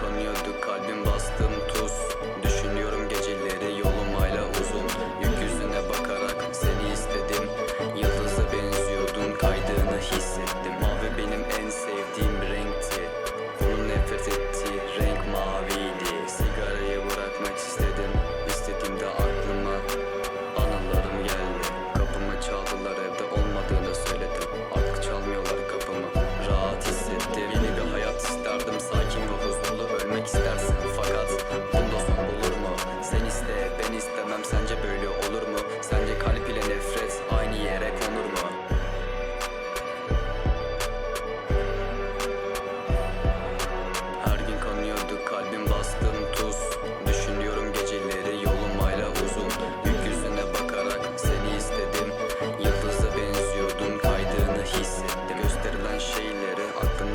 Bırakamıyordu kalbim bastım.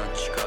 девочка